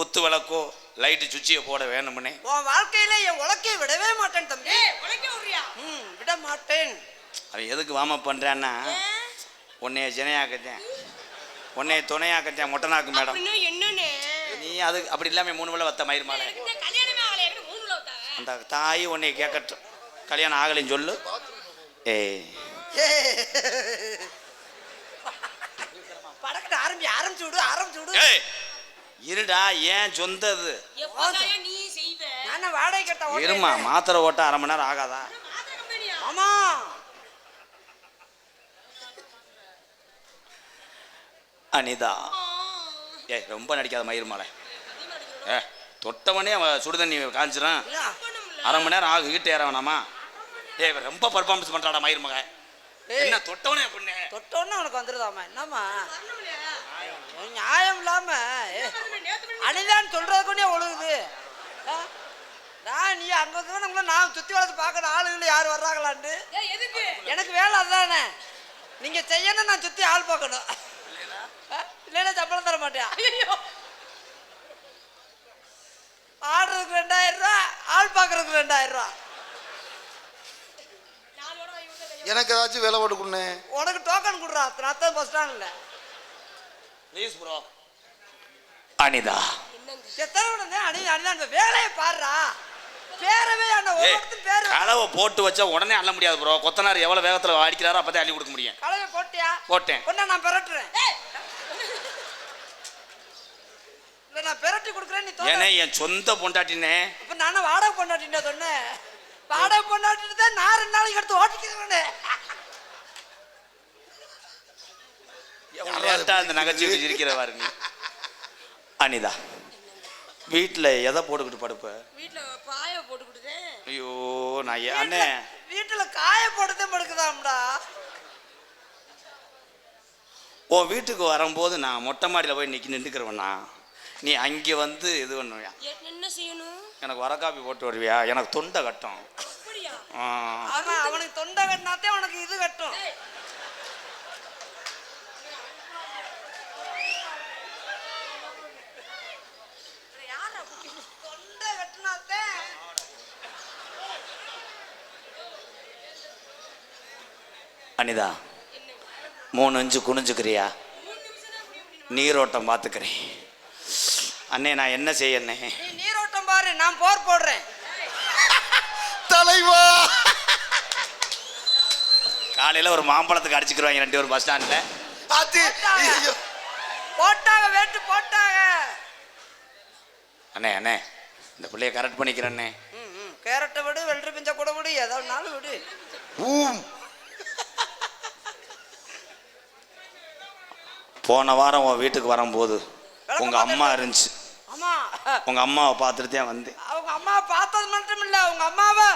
குத்து விளக்கோ லைட்டு சுவிட்சியை போட வேணும்னே. உன் வாழ்க்கையில என் உலக்கையை விடவே மாட்டேன் தம்பி. ஏய் உழைக்க விடுறியா? ம் விட மாட்டேன். அவன் எதுக்கு வாம பண்றான்னா உன்னைய ஜனையாக்கத்தேன் உன்னைய துணையாக்கத்தேன் மொட்டனாக்கு மேடம். என்னன்னு நீ அது அப்படி இல்லாம மூணு வேளை வத்த மயிர் மாலை. அந்த தாய் உன்னை கேட்கட்டும் கல்யாணம் ஆகலைன்னு சொல்லு. ஏய் படக்கிட்ட ஆரம்பி ஆரம்பிச்சு விடு ஆரம்பிச்சு விடு. ஏய் இருடா ஏன் செய்வ? நான் வாடகை கட்ட. இருமா மாத்திரை ஓட்ட அரை மணி நேரம் ஆகாதா? ஆமா அனிதா. ஏய் ரொம்ப நடிக்காத மயிர் மாலை. ஏ தொட்டவனே அவன் சுடுதண்ணி இல்ல, அரை மணி நேரம் ஆகு ஹீட் ஏற வேணாமா? ஏய் இவன் ரொம்ப பர்ஃபார்மன்ஸ் பண்றாடா மயிர் மகன். என்ன தொட்டவனே பொண்ணு? தொட்டோன்னு உனக்கு வந்துருதாமா? என்னம்மா? நியாயம் இல்லாம அனிதான் சொல்றதுக்குன்னே ஒழுகுது? நான் நீ அங்க வந்து நம்மள நான் சுத்தி வளர்த்து பார்க்கணும் ஆளுகள் யார் வர்றாங்களான்னு எதுக்கு? எனக்கு வேலை அதுதானே. நீங்க செய்யணும் நான் சுத்தி ஆள் பார்க்கணும். ஆ? இல்லைன்னா சம்பளம் தர மாட்டேன் ஐயோ ஆடுறதுக்கு ரெண்டாயிரம் ரூபா ஆள் பார்க்கறதுக்கு ரெண்டாயிரம் ரூபா. எனக்கு ஏதாச்சும் வேலை போட்டு கொடுண்ணே. உனக்கு டோக்கன் கொடுறா அத்தனை பஸ் ஸ்டாண்ட்ல ப்ளீஸ் ப்ரோ அனிதா. வேலையை பாடுறா பேரவே கலவை போட்டு வச்சா உடனே அள்ள முடியாது ப்ரோ கொத்தனார் எவ்வளவு வேகத்துல அடிக்கிறாரோ அப்பதான் அள்ளி கொடுக்க முடியும். கலவை போட்டியா? போட்டேன். கொண்டா நான் பெரட்டுறேன். இல்ல நான் பெரட்டி கொடுக்குறேன் நீ ஏன்னா என் சொந்த பொண்டாட்டினே. இப்ப நானும் வாடகை பொண்டாட்டின்னு சொன்னேன். வாடகை பொண்டாட்டிட்டு தான் நான் ரெண்டு நாளைக்கு எடுத்து ஓட்டிக்கிறேன் லேட்டா அந்த நகைச்சுவை இருக்கிற பாருங்க அனிதா வீட்டில் எதை போட்டுக்கிட்டு படுப்ப? வீட்ல பாய போட்டு கொடுத்தேன் ஐயோ நான் அண்ணே. வீட்டுல காய போட்டுதே படுக்குதாம்டா. உன் வீட்டுக்கு வரும்போது நான் மொட்டை மாடியில் போய் நிற்கி நின்றுக்கிறவண்ணா நீ அங்கே வந்து இது பண்ணுவியா? என்ன செய்யணும்? எனக்கு வர காப்பி போட்டு வருவியா? எனக்கு தொண்டை கட்டும். அவனுக்கு தொண்டை கட்டினாத்தே உனக்கு இது கட்டும் ஏய் யாரா குட்டி தொண்டை கட்டினாத்தே அனிதா மூணு இன்ச்சு குனிஞ்சுக்கிறியா? நீரோட்டம் பார்த்துக்கிறேன். அண்ணே நான் என்ன செய்யண்ணே? நீ நீரோட்டம் பாரு நான் போர் போடுறேன். தலைவா! காலையில் ஒரு மாம்பழத்துக்கு அடிச்சுக்கிருவாங்க ரெண்டு பேரும் பஸ் ஸ்டாண்டில் அது போட்டாங்க. வேட்டு போட்டாங்க. அண்ணே அண்ணே இந்த பிள்ளைய கரெக்ட் பண்ணிக்கிறேண்ணே ம், ம். கேரட்டை விடு வெள்ளரி பிஞ்ச கூட விடு ஏதாவது விடு. ஊம். போன வாரம் உன் வீட்டுக்கு வரும்போது உங்க அம்மா இருந்துச்சு. உங்க அம்மாவை பார்த்துட்டு தான் வந்தேன். அவங்க அம்மாவை பார்த்தது மட்டும் இல்ல அவங்க அம்மாவை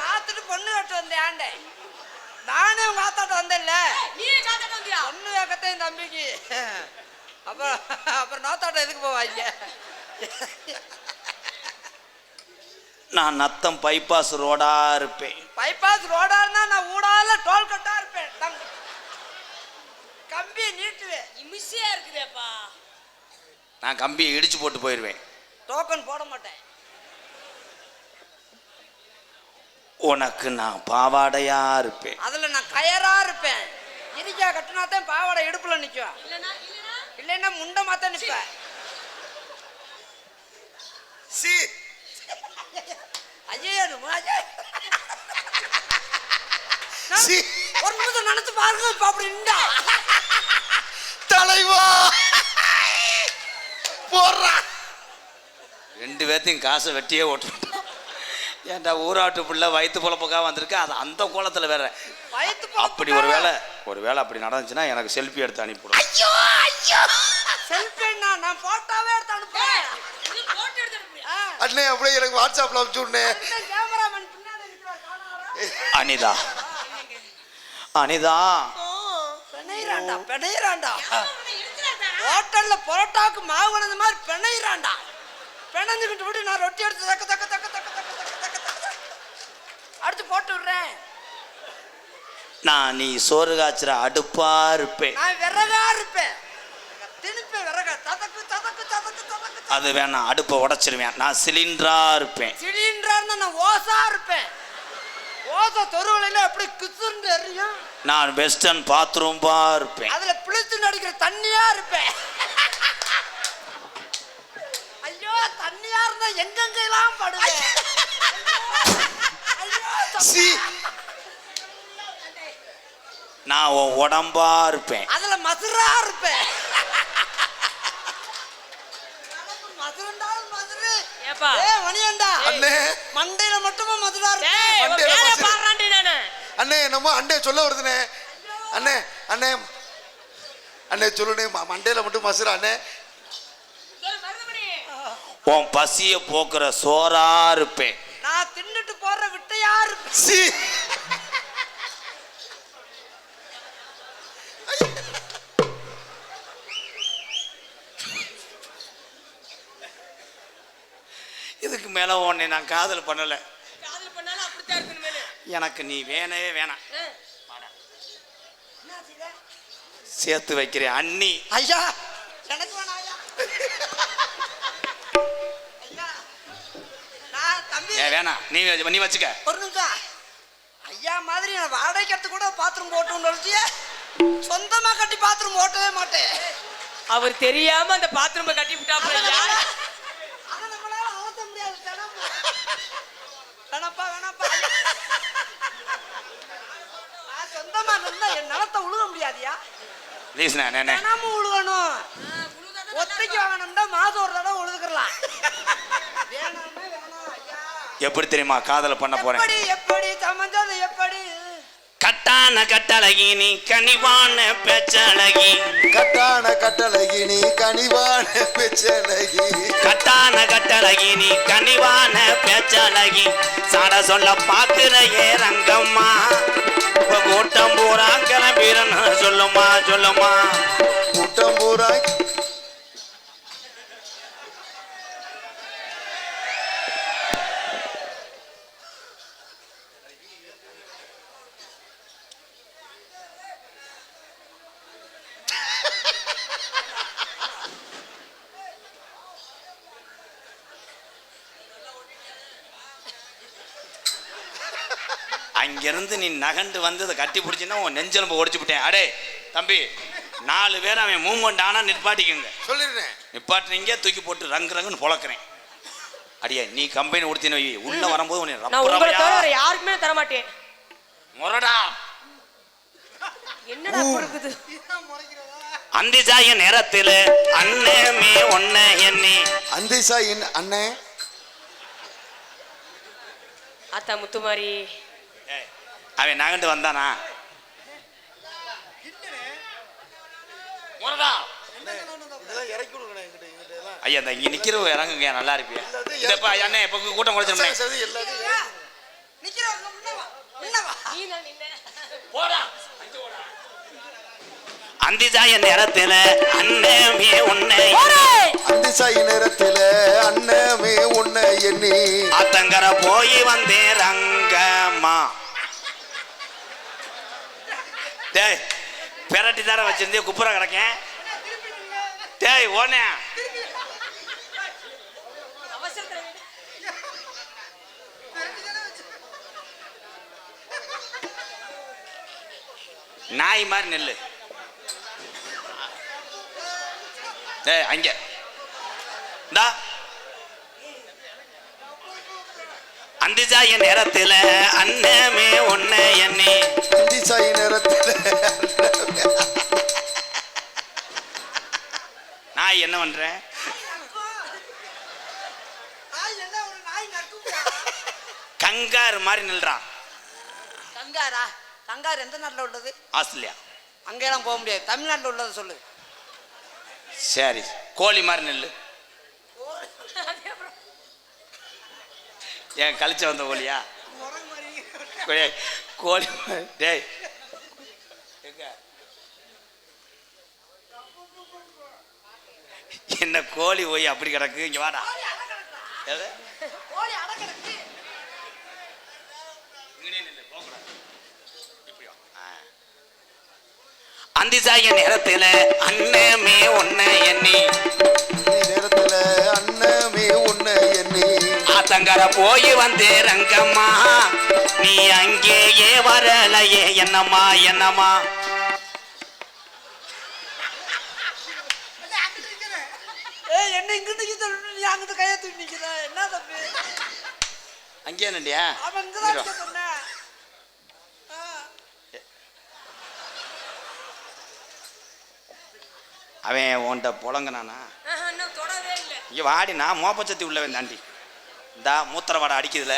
பார்த்துட்டு பொண்ணு கட்டு வந்தேன் ஆண்டே நானே உங்க ஆத்தாட்ட வந்தேன்ல. பொண்ணு என் தம்பிக்கு. அப்புறம் அப்புறம் நாத்தாட்டம் எதுக்கு போவாங்க நான் நத்தம் பைபாஸ் ரோடா இருப்பேன். பைபாஸ் ரோடா இருந்தா நான் ஊடால டோல் கட்டா இருப்பேன். கம்பியை நீட்டுவேன் இமிசியா இருக்குதேப்பா. நான் கம்பியை இடிச்சு போட்டு போயிடுவேன் டோக்கன் போட மாட்டேன். உனக்கு நான் பாவாடையா இருப்பேன். அதுல நான் கயரா இருப்பேன். இடிக்கா கட்டினாத்தான் பாவாடை இடுப்புல இல்லனா இல்லைன்னா முண்டை மாத்த நிப்பேன். சி. ஐயே ஒரு நிமிஷம் நினைச்சு பாருங்க அப்படி நின்றா. தலைவா போடுறா ரெண்டு பேர்த்தையும் காசை வெட்டியே ஓட்டு ஏன்டா ஊராட்டு பிள்ளை வயிற்று பொழப்புக்காக வந்திருக்கு? அது அந்த கோலத்தில் வேற. வயித்து அப்படி ஒரு வேளை ஒரு வேளை அப்படி நடந்துச்சுன்னா எனக்கு செல்ஃபி எடுத்து அனுப்பிவிடும் ஐயோ ஐயோ. செல்ஃபின்னா நான் போட்டோவே எடுத்து அனுப்புறேன் அண்ணே அப்படியே எனக்கு வாட்ஸ்அப்ல அனுப்பிச்சு? அனிதா. அனிதா. பிணையிறான்டா பிணையிறான்டா. ஹோட்டல்ல பரோட்டாவுக்கு மாவு வந்தது மாதிரி பிணையிறான்டா. பிணைஞ்சுக்கிட்டு விட்டு நான் ரொட்டி எடுத்து தக்க தக்க தக்க தக்க தக்க தக்க தக்க தக்க அடுத்து போட்டு விடுறேன். நான் நீ சோறு காய்ச்சுற அடுப்பா இருப்பேன். நான் விறகா இருப்பேன். திணிப்பேன் விறக. ததக்கு ததக்கு ததக்கு ததக்கு அது வேணாம் அடுப்பை உடைச்சிருவேன். நான் சிலிண்டரா இருப்பேன். சிலிண்டர்னு நான் ஓசா இருப்பேன். ஓசை தொருவலையில எப்படி கிசுன்னு எரியும் நான் வெஸ்டர்ன் பாத்ரூம்பா இருப்பேன். அதுல பிளிச்சு நடிக்கிற தண்ணியா இருப்பேன். ஐயோ தண்ணியா இருந்தா எங்கெங்க எல்லாம் படுவேன். சி நான் உன் உடம்பா இருப்பேன். அதுல மதுரா இருப்பேன். மதுரண்டா மதுரு. ஏப்பா. ஏ மணியண்டா அண்ணே. மண்டையில மட்டுமா மதுரா. பாடுறான்டி நானு. அண்ணே என்னமோ அண்ணே சொல்ல வருதுண்ணே. அண்ணே அண்ணே. அண்ணே சொல்லுண்ணே ம- மண்டையில மட்டும் மசுரா அண்ணே. உன் பசிய போக்குற சோறா இருப்பேன். நான் தின்னுட்டு போற விட்டையா இருப்பேன். சி. மேல உன்னை நான் காதல் பண்ணல. எனக்கு நீ வேணவே வேணாம். சேர்த்து வைக்கிறேன் அண்ணி. ஐயா எனக்கு வேணாம் ஐயா. ஐயா நான் தம்பி ஏ வேணாம். நீ நீ வச்சுக்க. ஒரு நிமிஷம். ஐயா மாதிரி நான் வாடகை கட்டு கூட பாத்ரூம் போட்டுன்னு சொல்லிட்டியே சொந்தமா கட்டி பாத்ரூம் ஓட்டவே மாட்டேன். அவர் தெரியாம அந்த பாத்ரூம் கட்டி விட்டாப்புல அதை யார் நம்மளால- அதை நம்மளால அழுத்த முடியாது வேணாப்பா வேணாப்பா வேணாப்பா. நான் சொந்தமா இருந்தா என் நிலத்தை உழுக முடியாதியா? ப்ளீஸ்ண்ணே நேனே தினமும் உழுகணும். ஒத்தைக்கு வாங்கணும்னா மாதம் ஒரு தடவை உழுதுக்கலாம். வேணாமே வேணாம் ஐயா. எப்படி தெரியுமா? காதல் பண்ண போறேன். எப்படி எப்படி? சமைஞ்சது எப்படி? கட்டான கட்டழகி நீ கனிவான பேச்சழகி. கட்டான கட்டழகி நீ கனிவான பெச்சழகி. கட்டான கட்டழகி நீ கனிவான பேச்சழகி. சாட சொல்ல பாக்குற ஏ ரங்கம்மா. இப்ப கூட்டம் பூரா கிளம்பிறன்னு சொல்லுமா சொல்லுமா. கூட்டம் பூரா அங்கிருந்து நீ நகண்டு வந்து அதை கட்டி பிடிச்சின்னா உன் நெஞ்செலும்பு ஒடிச்சு விட்டேன். அடே தம்பி நாலு பேர் அவன் மூவ்மெண்ட் ஆனா நிப்பாட்டிக்கோங்க. சொல்லிடுறேன். நிப்பாட்டினீங்க தூக்கி போட்டு ரங்கு ரங்குன்னு பொழக்கிறேன். அடியே நீ கம்பெனி கொடுத்தின வை. உள்ள வரும்போது உன்னை யாருக்குமே தர மாட்டேன் முரடா. என்னடா கொடுக்குது அந்தி சாய நேரத்தில் அண்ணமே ஒன்ன எண்ணி அந்தி சாயின் அண்ணே? அத்தா முத்துமாரி. அவன் நகண்டு வந்தானா? ஐயா இந்த இங்க நிக்கிறவ இறங்குங்க நல்லா இருப்பியா? இதப்பா அண்ணே இப்ப கூட்டம் குறைச்சிருந்தேன் சரி, எல்லாத்தையும் இறக்கி- நிக்கிறவங்க முன்னவா முன்னவா நீ தான் நின்ன. போடா. அந்தி சாய நேரத்தில் அண்ணமே ஒன்ன அந்தி சாய் நேரத்தில அண்ணமே உன்னை எண்ணி. ஆத்தங்கர போய் வந்தேன் ரங்கம்மா. டேய் பெரட்டி தானே வச்சிருந்தே குப்புற கிடக்கேன். டேய் ஓனே. நாய் மாதிரி நெல் டேய் அங்கே. இந்தா. அந்திஜாய நேரத்தில் அண்ணமே ஒன்ன எண்ணி. அந்தி சாய் நேரத்தில நாய் என்ன பண்றேன் நாய் என்ன ஒரு நாய் நக்கும்டா. கங்காரு மாதிரி நில்றான். கங்காரா? கங்கார் எந்த நாட்டில் உள்ளது? ஆஸ்திரேலியா. அங்கெல்லாம் போக முடியாது. தமிழ்நாட்டில் உள்ளதை சொல்லு. சரி கோழி மாதிரி அப்புறம் ஏன் கழிச்ச வந்த கோழியா? கோழி டேய்? என்ன கோழி போய் அப்படி கிடக்கு? இங்க வாடா. அந்திசாய நேரத்துல அண்ணமே உன்னை எண்ணி ஆத்தங்கர போய் வந்து ரங்கம்மா. நீ அங்கேயே வரலையே என்னம்மா என்னம்மா? ஏய் என்ன இங்கிட்டு சொல்லிட்டு நீ அங்கிட்டு கையை தூக்கி நிக்கிற? என்ன தம்பி? அங்கே நண்டியா அவன் இங்கதான் சொன்னேன் ஆ. அவன் உன்கிட்ட புலங்கனானா? இங்கே வாடி நான் மோப்பச்சத்தி உள்ளவன் தாண்டி. இந்தா மூத்திர வாடை அடிக்குதுல.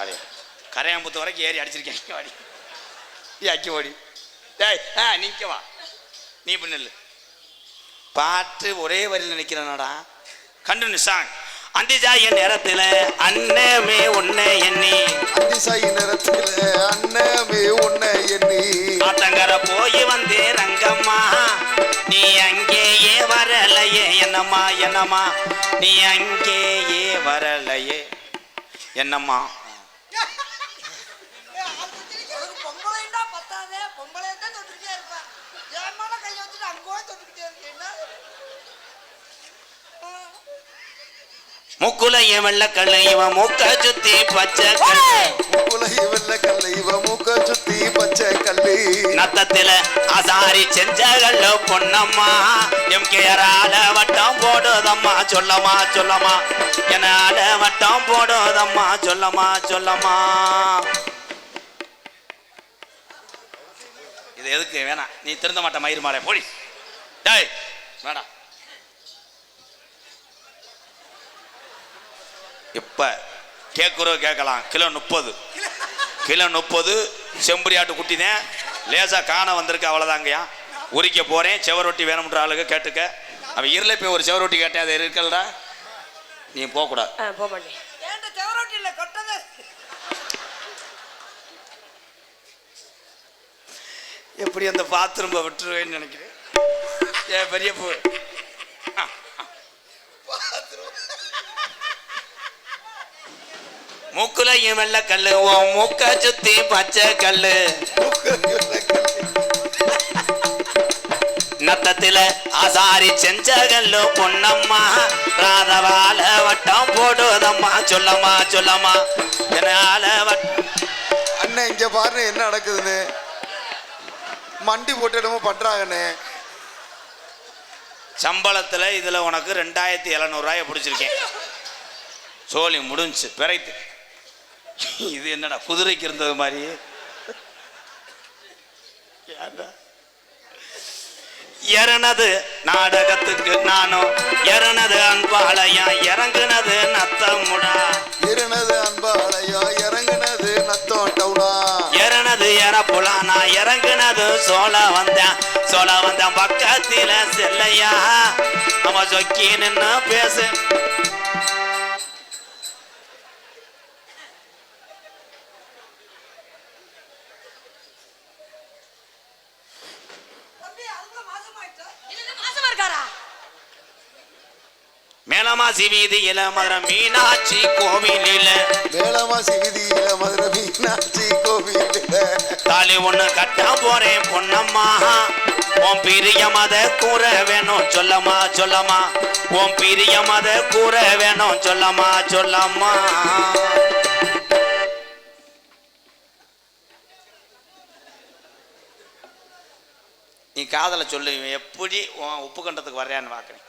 அதே கரையாம்புத்து வரைக்கும் ஏறி அடிச்சிருக்கேன். இங்கே வாடி. நீ அக்கி ஓடி. டேய் ஆ நிற்க வா. நீ இப்ப நில்லு பாட்டு ஒரே வரியில் நிற்கிறனாடா கண்டு சாங் அந்திஜாய நேரத்தில் அண்ணமே உன்னை எண்ணி. அந்திசாயி நேரத்துல அண்ணமே உன்னை எண்ணி. ஆத்தங்கர போய் வந்தே ரங்கம்மா நீ அங்கேயே வரலையே என்னம்மா என்னம்மா நீ அங்கேயே வரலையே என்னம்மா உனக்கு பொம்பளைன்னா பத்தாதே பொம்பளை தான் தொட்டுக்கிட்டே இருப்பேன் ஏமான கையை வச்சுட்டு அங்கோயே தொட்டுக்கிட்டே இருக்கேன் என்ன ஆ. முக்குல என் வெள்ளக்கல்ல இவன் மூக்க சுத்தி பச்சை கல்லு. உலகி வெள்ள கல்லு மூக்க சுத்தி பச்சை கல்லு. நத்தத்தில அசாரி செஞ்சகல்ல பொன்னம்மா எம் கேரால வட்டம் போடுதம்மா சொல்லம்மா சொல்லம்மா. என்னால வட்டம் போடுதம்மா சொல்லம்மா சொல்லம்மா. இது எதுக்கு? வேணாம். நீ திருந்த மாட்ட மயிர் மாலை. போடி. டேய் வேணாம். இப்ப கேட்குறோம் கேட்கலாம். கிலோ முப்பது. கிலோ முப்பது செம்பரியாட்டு குட்டி தான் லேசாக காண வந்திருக்கு அவ்வளோதாங்கய்யா உரிக்க போகிறேன் செவரொட்டி வேணும்ன்ற ஆளுங்க கேட்டுக்க. அவன் இருளை போய் ஒரு செவரொட்டி கேட்டேன் அது இருக்கலடா. நீ போகக்கூடாது. ஆ போக மாட்டேன் ஏன்டா செவரொட்டி இல்லை கொட்டதே? எப்படி அந்த பாத்ரூம்பை விட்டுருவேன்னு நினைக்கிறேன். ஏ பெரிய போ மூக்குல என் வெள்ள கல்லு உன் மூக்க சுத்தி பச்சை கல்லு. நத்தத்தில அசாரி செஞ்சகல்லு பொன்னம்மா ராதவால வட்டம் போடுதம்மா. சொல்லம்மா சொல்லம்மா என்னால அண்ணன் இங்க பாருங்க என்ன நடக்குதுன்னு. மண்டி போட்டு என்னமோ பண்றாங்கண்ணே. சம்பளத்தில் இதில் உனக்கு ரெண்டாயிரத்தி எழுநூறுவாயை பிடிச்சிருக்கேன். சோலி முடிஞ்சு பிறைத்து. இது என்னடா குதிரைக்கு இருந்தது மாதிரி? இறனது நாடகத்துக்கு நானும் இறனது அன்பாளையா இறங்குனது நத்தமுடா. இருனது அன்பாளையா இறங்குனது நத்தம் டவுனா இறனது இறப்புலா நான் இறங்குனது சோழ வந்தேன். சோழ வந்தேன் பக்கத்தில செல்லையா. அவன் சொக்கி நின்னு பேசு. மேலமாசி வீதியில மதுரை மீனாட்சி கோவிலில. மேலமாசி வீதியில மதுரை மீனாட்சி கோவிலில். தாலி ஒண்ணு கட்ட போறேன் பொன்னம்மா. உன் பிரிய மத கூற வேணும் சொல்லம்மா சொல்லம்மா. உன் பிரிய மத கூற வேணும் சொல்லம்மா சொல்லம்மா. நீ காதல சொல்லு எப்படி உன் உப்பு கண்டத்துக்கு வர்றான்னு பார்க்குறேன்.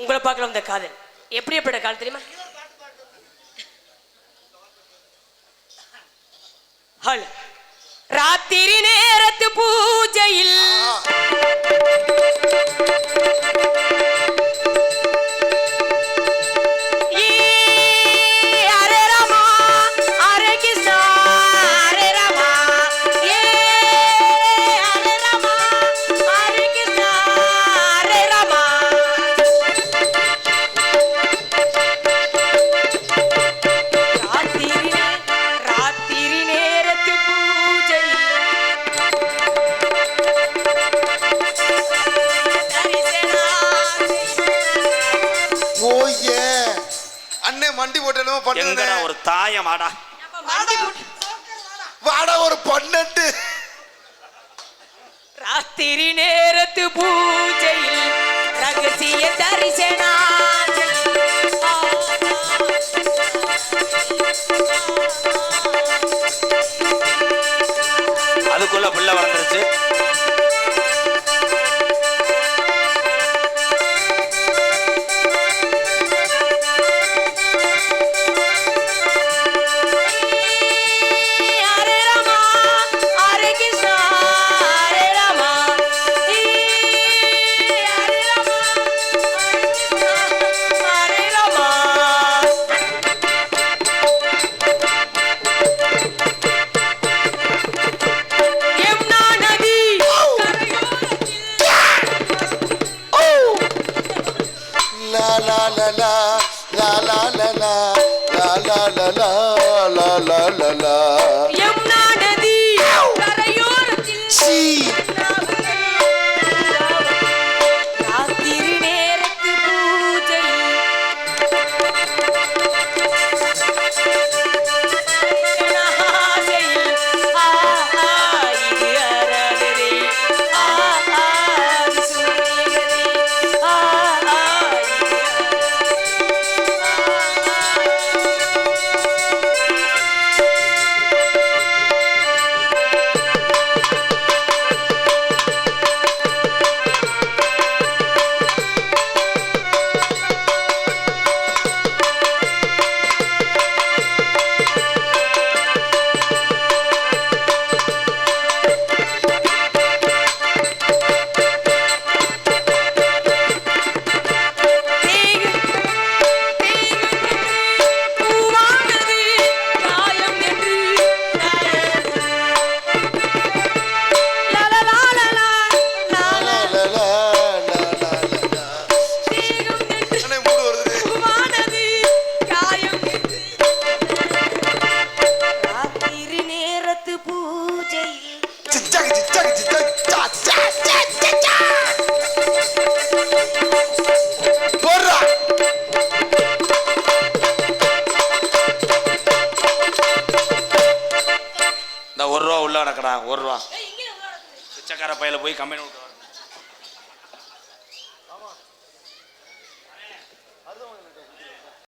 உங்களை பார்க்கலாம் இந்த காதல். எப்படி எப்பட காதல் தெரியுமா? ஹல். ராத்திரி நேரத்து பூஜையில் என்னமோ பண்ணுங்க வாடா. ஒரு பன்னெண்டு. ராத்திரி நேரத்து பூஜையில் ரகசிய தரிசனா அதுக்குள்ள பிள்ளை வளர்ந்துருச்சு. voy a cambiar.